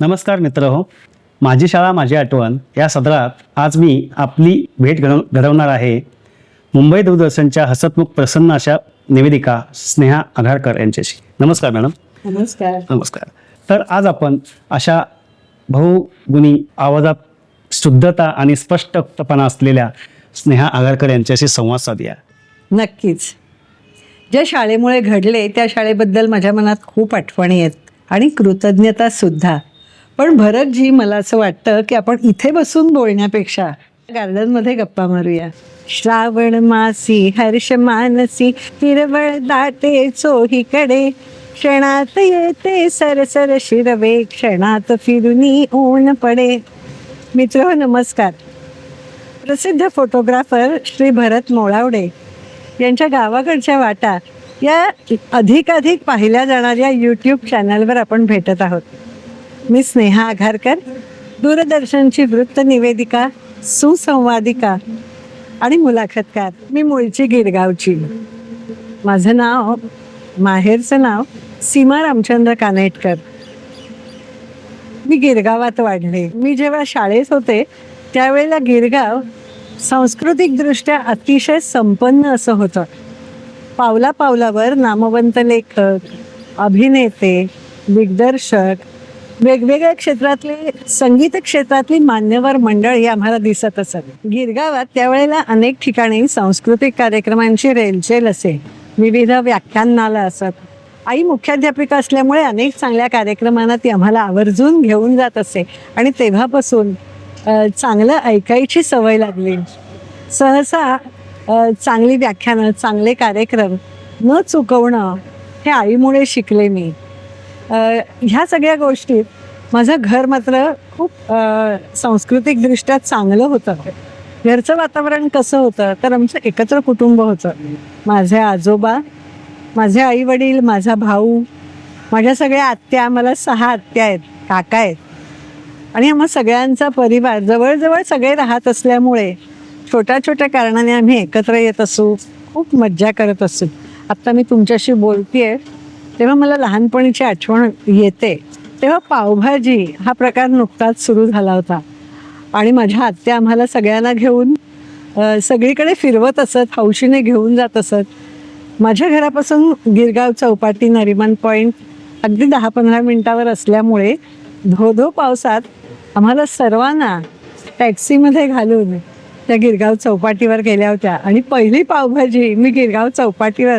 नमस्कार मित्र हो. माझी शाळा माझी आठवण या सदरात आज मी आपली भेट घडव घडवणार आहे. मुंबई दूरदर्शनच्या हसतमुख प्रसन्न अशा निवेदिका स्नेहा आघाडकर यांच्याशी. नमस्कार मॅडम. नमस्कार. नमस्कार. तर आज आपण अशा बहुगुणी आवाजात शुद्धता आणि स्पष्टपणा असलेल्या स्नेहा आघाडकर यांच्याशी संवाद साधूया. नक्कीच. ज्या शाळेमुळे घडले त्या शाळेबद्दल माझ्या मनात खूप आठवणी आहेत आणि कृतज्ञता सुद्धा. पण भरतजी मला असं वाटतं की आपण इथे बसून बोलण्यापेक्षा गार्डनमध्ये गप्पा मारूया. श्रावण मासी हर्ष मानसी हिरवळ दाटे चोहीकडे. क्षणात येते सरसर शिरवे क्षणात फिरुनी ऊन पडे. मित्र नमस्कार. प्रसिद्ध फोटोग्राफर श्री भरत मोळावडे यांच्या गावाकडच्या वाटा या अधिकाधिक पाहिल्या जाणाऱ्या यूट्यूब चॅनलवर आपण भेटत आहोत. मी स्नेहा आघारकर दूरदर्शनची वृत्त निवेदिका सुसंवादिका आणि मुलाखतकार. मी मूळची गिरगावची. माझं नाव माहेरचं नाव सीमा रामचंद्र कानेटकर. मी गिरगावात वाढले. मी जेव्हा शाळेत होते त्यावेळेला गिरगाव सांस्कृतिकदृष्ट्या अतिशय संपन्न असं होतं. पावला पावलावर नामवंत लेखक अभिनेते दिग्दर्शक वेगवेगळ्या क्षेत्रातले संगीत क्षेत्रातली मान्यवर मंडळी आम्हाला दिसत असत. गिरगावात त्यावेळेला अनेक ठिकाणी सांस्कृतिक कार्यक्रमांची रेलचेल असे विविध व्याख्यानमाला असत. आई मुख्याध्यापिका असल्यामुळे अनेक चांगल्या कार्यक्रमांना ती आम्हाला आवर्जून घेऊन जात असे आणि तेव्हापासून चांगलं ऐकायची सवय लागली. सहसा चांगली व्याख्यानं चांगले कार्यक्रम न चुकवणं हे आईमुळे शिकले मी. ह्या सगळ्या गोष्टीत माझं घर मात्र खूप सांस्कृतिकदृष्ट्या चांगलं होतं. घरचं वातावरण कसं होतं तर आमचं एकत्र कुटुंब होतं. माझे आजोबा माझे आई वडील माझा भाऊ माझ्या सगळ्या आत्या मला सहा आत्या आहेत काका आहेत. आणि आम्हा सगळ्यांचा परिवार जवळजवळ सगळे राहत असल्यामुळे छोट्या छोट्या कारणाने आम्ही एकत्र येत असू खूप मज्जा करत असू. आत्ता मी तुमच्याशी बोलते आहे तेव्हा मला लहानपणीची आठवण येते तेव्हा पावभाजी हा प्रकार नुकताच सुरू झाला होता. आणि माझ्या आत्या आम्हाला सगळ्यांना घेऊन सगळीकडे फिरवत असत हौशीने घेऊन जात असत. माझ्या घरापासून गिरगाव चौपाटी नरिमन पॉईंट अगदी दहा पंधरा मिनटावर असल्यामुळे धो धो पावसात आम्हाला सर्वांना टॅक्सीमध्ये घालून त्या गिरगाव चौपाटीवर गेल्या होत्या. आणि पहिली पावभाजी मी गिरगाव चौपाटीवर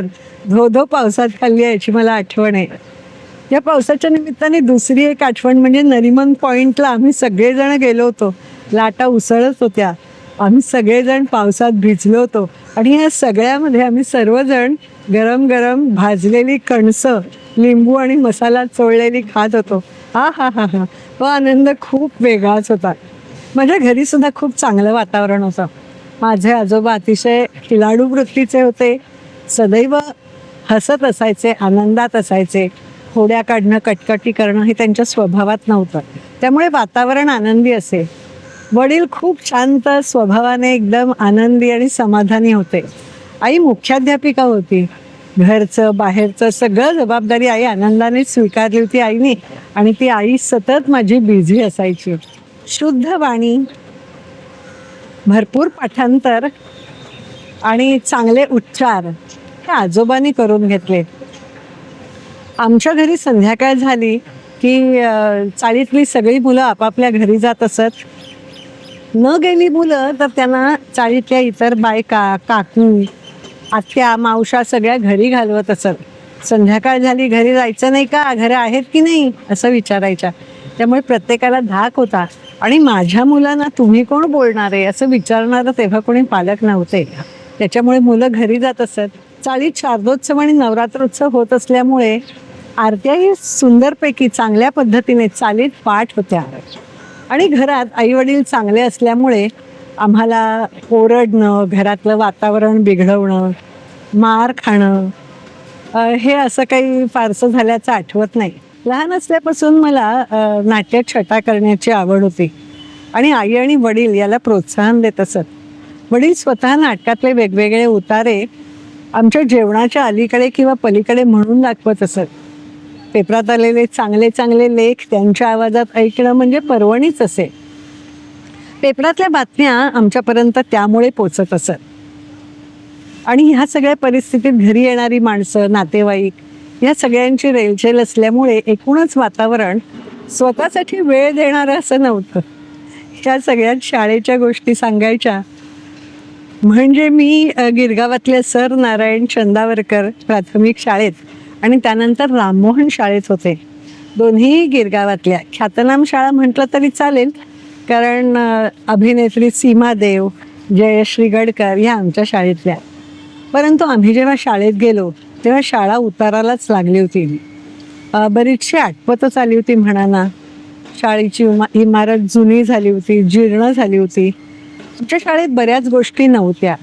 धो धो पावसात खाल्ली आहे याची मला आठवण आहे. या पावसाच्या निमित्ताने दुसरी एक आठवण म्हणजे नरिमन पॉईंटला आम्ही सगळेजण गेलो होतो. लाटा उसळत होत्या. आम्ही सगळेजण पावसात भिजलो होतो. आणि या सगळ्यामध्ये आम्ही सर्वजण गरम गरम भाजलेली कणसं लिंबू आणि मसाला चोळलेली खात होतो. हा हा हा हा. तो आनंद खूप वेगळाच होता. माझ्या घरी सुद्धा खूप चांगलं वातावरण होतं. माझे आजोबा अतिशय खिलाडू वृत्तीचे होते. सदैव हसत असायचे आनंदात असायचे. होड्या काढणं कटकटी करणं हे त्यांच्या स्वभावात नव्हतं. त्यामुळे वातावरण आनंदी असे. वडील खूप शांत स्वभावाने एकदम आनंदी आणि समाधानी होते. आई मुख्याध्यापिका होती. घरचं बाहेरचं सगळं जबाबदारी आई आनंदाने स्वीकारली होती आईने आणि ती आई सतत माझी बिझी असायची. शुद्ध वाणी भरपूर पाठांतर आणि चांगले उच्चार हे आजोबांनी करून घेतले. आमच्या घरी संध्याकाळ झाली की चाळीतली सगळी मुलं आपापल्या घरी जात असत. न गेली मुलं तर त्यांना चाळीतल्या इतर बायका काकू आत्या मावशा सगळ्या घरी घालवत असत. संध्याकाळ झाली घरी जायचं नाही का? घरं आहेत की नाही? असं विचारायच्या. त्यामुळे प्रत्येकाला धाक होता. आणि माझ्या मुलांना तुम्ही कोण बोलणार आहे असं विचारणारं तेव्हा कोणी पालक नव्हते. त्याच्यामुळे मुलं घरी जात असत. चाळीत शारदोत्सव आणि नवरात्रोत्सव होत असल्यामुळे आरत्याही सुंदरपैकी चांगल्या पद्धतीने चालीत पाठ होत्या. आणि घरात आई वडील चांगले असल्यामुळे आम्हाला ओरडणं घरातलं वातावरण बिघडवणं मार खाणं हे असं काही फारसं झाल्याचं आठवत नाही. लहान असल्यापासून मला नाट्य छटा करण्याची आवड होती. आणि आई आणि वडील याला प्रोत्साहन देत असत. वडील स्वतः नाटकातले वेगवेगळे उतारे आमच्या जेवणाच्या अलीकडे किंवा पलीकडे म्हणून दाखवत असत. पेपरात आलेले चांगले चांगले लेख त्यांच्या आवाजात ऐकणं म्हणजे पर्वणीच असे. पेपरातल्या बातम्या आमच्यापर्यंत त्यामुळे पोचत असत. आणि ह्या सगळ्या परिस्थितीत घरी येणारी माणसं नातेवाईक या सगळ्यांची रेलचेल असल्यामुळे एकूणच वातावरण स्वतःसाठी वेळ देणारं असं नव्हतं. ह्या सगळ्यात शाळेच्या गोष्टी सांगायच्या. म्हणजे मी गिरगावातल्या सर नारायण चंदावरकर प्राथमिक शाळेत आणि त्यानंतर राममोहन शाळेत होते. दोन्ही गिरगावातल्या. ख्यातनाम शाळा म्हटलं तरी चालेल कारण अभिनेत्री सीमा देव जयश्री गडकर ह्या आमच्या शाळेतल्या. परंतु आम्ही जेव्हा शाळेत गेलो तेव्हा शाळा उतारालाच लागली होती. बरीचशी आटपतच आली होती म्हणा ना शाळेची इमारत जुनी झाली होती जीर्ण झाली होती. आमच्या शाळेत बऱ्याच गोष्टी नव्हत्या.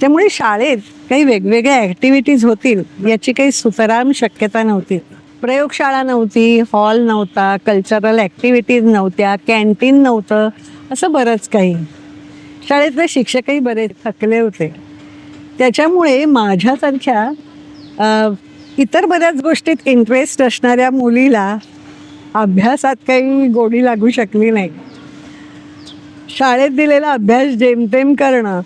त्यामुळे शाळेत काही वेगवेगळ्या ॲक्टिव्हिटीज होतील याची काही सुतराम शक्यता नव्हती. प्रयोगशाळा नव्हती हॉल नव्हता कल्चरल ॲक्टिव्हिटीज नव्हत्या कॅन्टीन नव्हतं असं बरंच काही. शाळेतले शिक्षकही बरेच थकले होते. त्याच्यामुळे माझ्यासारख्या इतर बऱ्याच गोष्टीत इंटरेस्ट असणाऱ्या मुलीला अभ्यासात काही गोडी लागू शकली नाही. शाळेत दिलेला अभ्यास जेमतेम करणं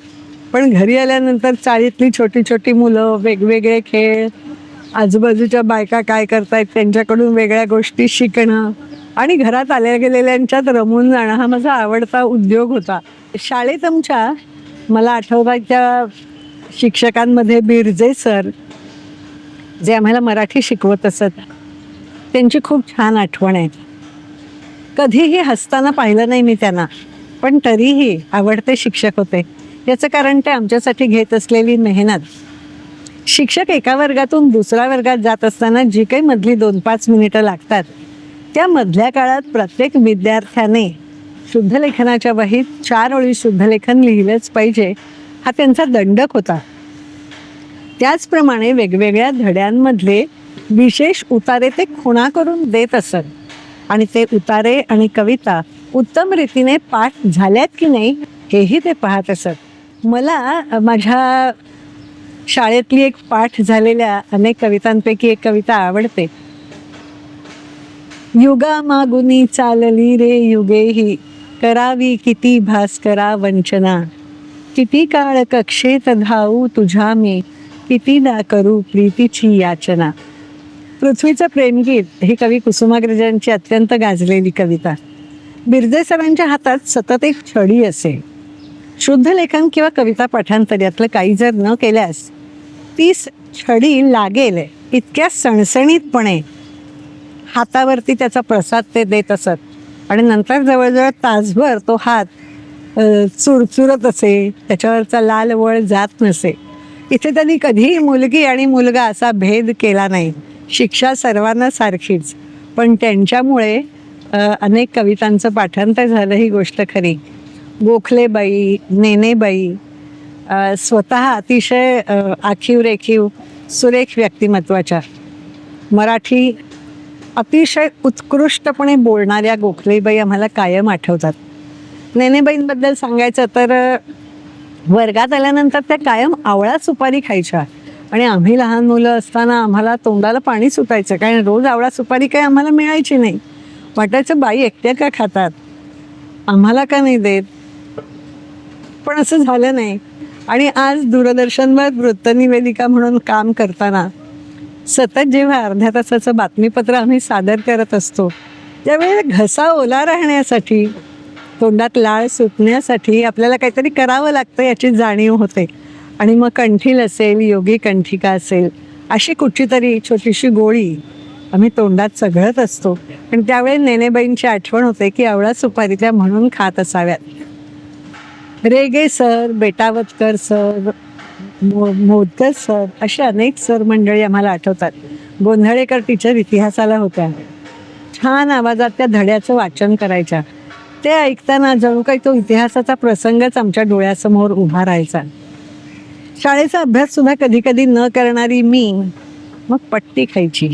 पण घरी आल्यानंतर चाळीतली छोटी छोटी मुलं वेगवेगळे खेळ आजूबाजूच्या बायका काय करतायत त्यांच्याकडून वेगळ्या गोष्टी शिकणं आणि घरात आल्या गेलेल्यांच्यात रमून जाणं हा माझा आवडता उद्योग होता. शाळेत आमच्या मला आठवतात त्या शिक्षकांमध्ये बिरजे सर जे आम्हाला मराठी शिकवत असत त्यांची खूप छान आठवण आहे. कधीही हसताना पाहिलं नाही मी त्यांना पण तरीही आवडते शिक्षक होते. याचं कारण ते आमच्यासाठी घेत असलेली मेहनत. शिक्षक एका वर्गातून दुसऱ्या वर्गात जात असताना जी काही मधली दोन पाच मिनिटं लागतात त्या मधल्या काळात प्रत्येक विद्यार्थ्याने शुद्धलेखनाच्या वहीत चार ओळी शुद्धलेखन लिहिलंच पाहिजे हा त्यांचा दंडक होता. त्याचप्रमाणे वेगवेगळ्या धड्यांमधले विशेष उतारे ते खुणा करून देत असत. आणि ते उतारे आणि कविता उत्तम रीतीने पाठ झाल्यात की नाही हेही ते पाहत असत. मला माझ्या शाळेतली एक पाठ झालेल्या अनेक कवितांपैकी एक कविता आवडते. युगा मागुनी चालली रे युगे ही करावी किती भास्करा वंचना. किती काळ कक्षेत धावू तुझ्या मी कितीदा करू प्रीतीची याचना. पृथ्वीचं प्रेमगीत ही कवी कुसुमाग्रजांची अत्यंत गाजलेली कविता. बिरजे सरांच्या हातात सतत एक छडी असे शुद्ध लेखन किंवा कविता पाठांतर यातलं काही जर न केल्यास ती छडी लागेल इतक्या सणसणीतपणे. हातावरती त्याचा प्रसाद ते देत असत. आणि नंतर जवळजवळ तासभर तो हात चुरचुरत असे त्याच्यावरचा लाल वळ जात नसे. इथे त्यांनी कधीही मुलगी आणि मुलगा असा भेद केला नाही. शिक्षा सर्वांना सारखीच. पण त्यांच्यामुळे अनेक कवितांचं पाठांतर झालं ही गोष्ट खरी. गोखलेबाई नेनेबाई स्वतः अतिशय आखीव रेखीव सुरेख व्यक्तिमत्वाच्या. मराठी अतिशय उत्कृष्टपणे बोलणाऱ्या गोखलेबाई आम्हाला कायम आठवतात. नेनेबाईंबद्दल सांगायचं तर वर्गात आल्यानंतर त्या कायम आवळा सुपारी खायच्या. आणि आम्ही लहान मुलं असताना आम्हाला तोंडाला पाणी सुटायचं. कारण रोज आवळा सुपारी काही आम्हाला मिळायची नाही. वाटायचं बाई एकट्या का खातात? आम्हाला का नाही देत? पण असं झालं नाही. आणि आज दूरदर्शनवर वृत्तनिवेदिका म्हणून काम करताना सतत जेव्हा अर्ध्या तासाचं बातमीपत्र आम्ही सादर करत असतो त्यावेळी घसा ओला राहण्यासाठी तोंडात लाळ सुटण्यासाठी आपल्याला काहीतरी करावं लागतं याची जाणीव होते. आणि मग कंठील असेल योगी कंठिका असेल अशी कुठची तरी छोटीशी गोळी आम्ही तोंडात चघळत असतो. आणि त्यावेळी नेनेबाईंची आठवण होते की आवळा सुपारी त्या म्हणून खात असाव्यात. रेगे सर बेटावतकर सर मो मोदकर सर असे अनेक सर मंडळी आम्हाला आठवतात. गोंधळेकर टीचर इतिहासाला होत्या. छान आवाजात त्या धड्याचं वाचन करायच्या. ते ऐकताना जणू काही तो इतिहासाचा प्रसंगच आमच्या डोळ्यासमोर उभा राहायचा. शाळेचा अभ्यास सुद्धा कधी कधी न करणारी मी मग पट्टी खायची.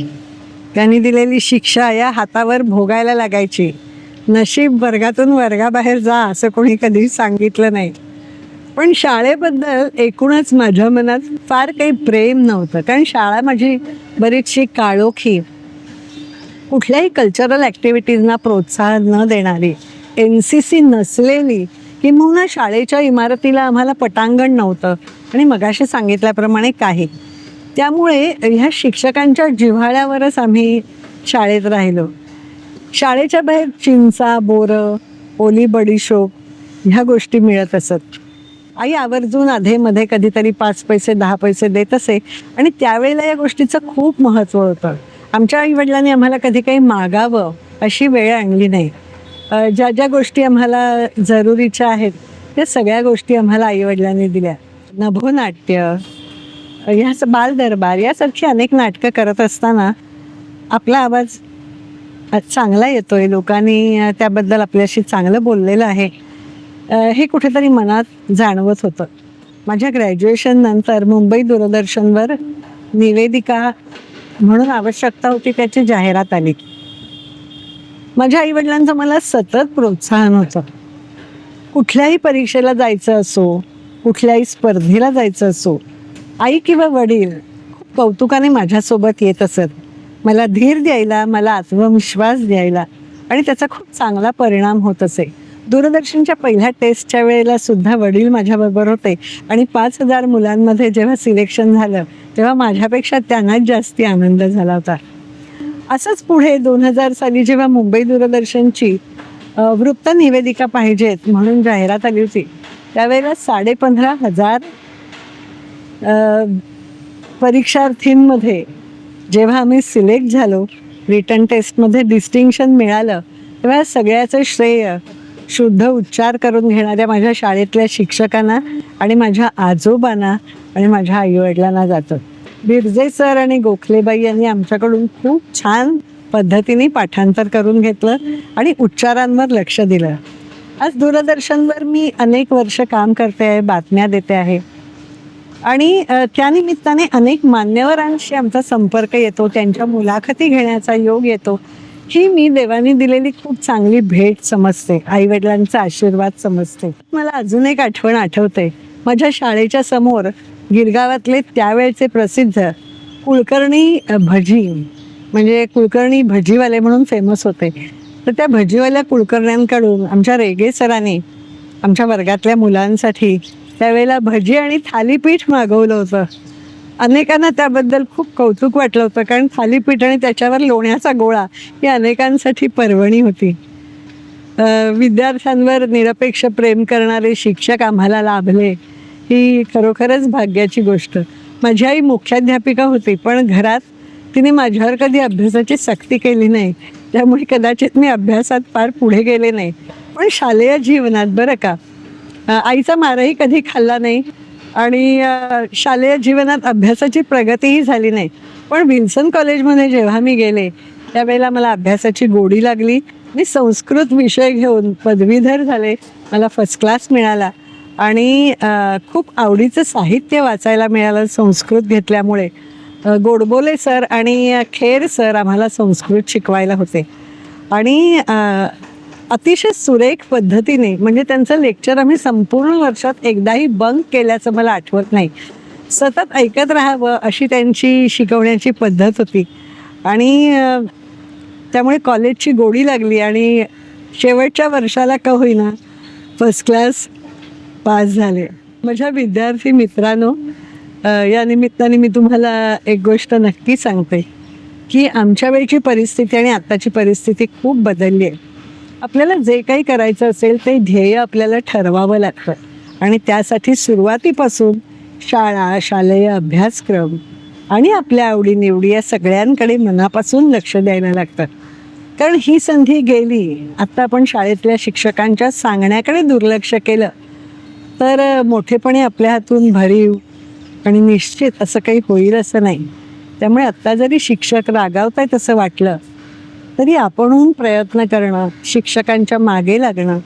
त्यांनी दिलेली शिक्षा या हातावर भोगायला लागायची. नशीब वर्गातून वर्गाबाहेर जा असं कोणी कधी सांगितलं नाही. पण शाळेबद्दल एकूणच माझ्या मनात फार काही प्रेम नव्हतं. कारण शाळा माझी बरीचशी काळोखी. कुठल्याही कल्चरल ॲक्टिव्हिटीजना प्रोत्साहन न देणारी. एन सी सी नसलेली किंबहुना शाळेच्या इमारतीला आम्हाला पटांगण नव्हतं. आणि मगाशी सांगितल्याप्रमाणे काही. त्यामुळे ह्या शिक्षकांच्या जिव्हाळ्यावरच आम्ही शाळेत राहिलो. शाळेच्या बाहेर चिंचा बोरं ओली बडीशोप ह्या गोष्टी मिळत असत. आई आवर्जून अधेमध्ये कधीतरी पाच पैसे दहा पैसे देत असे. आणि त्यावेळेला या गोष्टीचं खूप महत्त्व होतं. आमच्या आईवडिलांनी आम्हाला कधी काही मागावं अशी वेळ आणली नाही. ज्या ज्या गोष्टी आम्हाला जरुरीच्या आहेत त्या सगळ्या गोष्टी आम्हाला आईवडिलांनी दिल्या. नभोनाट्य ह्या बालदरबार यासारखी अनेक नाटकं करत असताना आपला आवाज चांगला येतो आहे लोकांनी त्याबद्दल आपल्याशी चांगलं बोललेलं आहे. हे कुठेतरी मनात जाणवत होतं. माझ्या ग्रॅज्युएशन नंतर मुंबई दूरदर्शनवर निवेदिका म्हणून आवश्यकता होती त्याची जाहिरात आली. माझ्या आईवडिलांचं मला सतत प्रोत्साहन होतं. कुठल्याही परीक्षेला जायचं असो कुठल्याही स्पर्धेला जायचं असो आई किंवा वडील खूप कौतुकाने माझ्यासोबत येत असत. मला धीर द्यायला मला आत्मविश्वास द्यायला आणि त्याचा खूप चांगला परिणाम होत असे. दूरदर्शनच्या पहिल्या टेस्टच्या वेळेला सुद्धा वडील माझ्याबरोबर होते आणि पाच हजार मुलांमध्ये जेव्हा सिलेक्शन झालं तेव्हा माझ्यापेक्षा त्यांनाच जास्ती आनंद झाला होता. असंच पुढे दोन हजार साली जेव्हा मुंबई दूरदर्शनची वृत्त निवेदिका पाहिजेत म्हणून जाहिरात आली होती त्यावेळेला साडेपंधरा हजार परीक्षार्थींमध्ये जेव्हा आम्ही सिलेक्ट झालो रिटर्न टेस्टमध्ये डिस्टिंक्शन मिळालं तेव्हा सगळ्याचं श्रेय शुद्ध उच्चार करून घेणाऱ्या माझ्या शाळेतल्या शिक्षकांना आणि माझ्या आजोबांना आणि माझ्या आईवडिलांना जातं. बिरजे सर आणि गोखलेबाई यांनी आमच्याकडून खूप छान पद्धतीने पाठांतर करून घेतलं आणि उच्चारांवर लक्ष दिलं. आज दूरदर्शनवर मी अनेक वर्ष काम करते आहे बातम्या देते आहे. आणि त्यानिमित्ताने अनेक मान्यवरांशी आमचा संपर्क येतो त्यांच्या मुलाखती घेण्याचा योग येतो. ही मी देवानी दिलेली खूप चांगली भेट समजते आईवडिलांचा आशीर्वाद समजते. मला अजून एक आठवण आठवते. माझ्या शाळेच्या समोर गिरगावातले त्यावेळचे प्रसिद्ध कुलकर्णी भजी म्हणजे कुलकर्णी भजीवाले म्हणून फेमस होते. तर त्या भजीवाल्या कुलकर्ण्यांकडून आमच्या रेगे सरांनी आमच्या वर्गातल्या मुलांसाठी त्यावेळेला भजी आणि थालीपीठ मागवलं होतं. अनेकांना त्याबद्दल खूप कौतुक वाटलं होतं कारण थालीपीठ आणि त्याच्यावर लोण्याचा गोळा ही अनेकांसाठी पर्वणी होती. विद्यार्थ्यांवर निरपेक्ष प्रेम करणारे शिक्षक आम्हाला लाभले. ही खरोखरच भाग्याची गोष्ट. माझी आई मुख्याध्यापिका होती पण घरात तिने माझ्यावर कधी अभ्यासाची सक्ती केली नाही. त्यामुळे कदाचित मी अभ्यासात फार पुढे गेले नाही. पण शालेय जीवनात बरं का आईचा मारही कधी खाल्ला नाही आणि शालेय जीवनात अभ्यासाची प्रगतीही झाली नाही. पण विल्सन कॉलेजमध्ये जेव्हा मी गेले त्यावेळेला मला अभ्यासाची गोडी लागली. मी संस्कृत विषय घेऊन पदवीधर झाले. मला फर्स्ट क्लास मिळाला. आणि खूप आवडीचं साहित्य वाचायला मिळालं संस्कृत घेतल्यामुळे. गोडबोले सर आणि खेर सर आम्हाला संस्कृत शिकवायला होते. आणि अतिशय सुरेख पद्धतीने म्हणजे त्यांचं लेक्चर आम्ही संपूर्ण वर्षात एकदाही बंक केल्याचं मला आठवत नाही. सतत ऐकत राहावं अशी त्यांची शिकवण्याची पद्धत होती. आणि त्यामुळे कॉलेजची गोडी लागली आणि शेवटच्या वर्षाला का होईना फर्स्ट क्लास पास झाले. माझ्या विद्यार्थी मित्रांनो या निमित्ताने मी तुम्हाला एक गोष्ट नक्की सांगते की आमच्या वेळची परिस्थिती आणि आत्ताची परिस्थिती खूप बदलली आहे. आपल्याला जे काही करायचं असेल ते ध्येय आपल्याला ठरवावं लागतं. आणि त्यासाठी सुरुवातीपासून शाळा शालेय अभ्यासक्रम आणि आपल्या आवडीनिवडी या सगळ्यांकडे मनापासून लक्ष द्यायला लागतं. कारण ही संधी गेली आत्ता आपण शाळेतल्या शिक्षकांच्या सांगण्याकडे दुर्लक्ष केलं तर मोठेपणी आपल्या हातून भरीव आणि निश्चित असं काही होईल असं नाही. त्यामुळे आत्ता जरी शिक्षक रागावत आहेत असं वाटलं तरी आपणहून प्रयत्न करणं शिक्षकांच्या मागे लागणं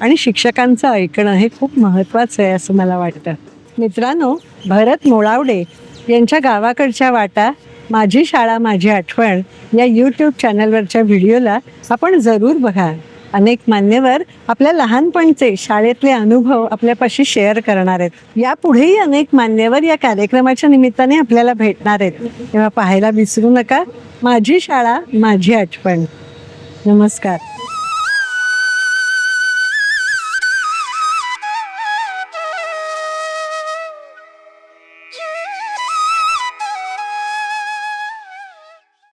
आणि शिक्षकांचं ऐकणं हे खूप महत्त्वाचं आहे असं मला वाटतं. मित्रांनो भरत मोळावडे यांच्या गावाकडच्या वाटा माझी शाळा माझी आठवण या यूट्यूब चॅनलवरच्या व्हिडिओला आपण जरूर बघा. अनेक मान्यवर आपल्या लहानपणचे शाळेतले अनुभव आपल्यापाशी शेअर करणार आहेत. यापुढेही अनेक मान्यवर या कार्यक्रमाच्या निमित्ताने आपल्याला भेटणार आहेत. तेव्हा पाहायला विसरू नका. माझी शाळा माझी आठवण. नमस्कार.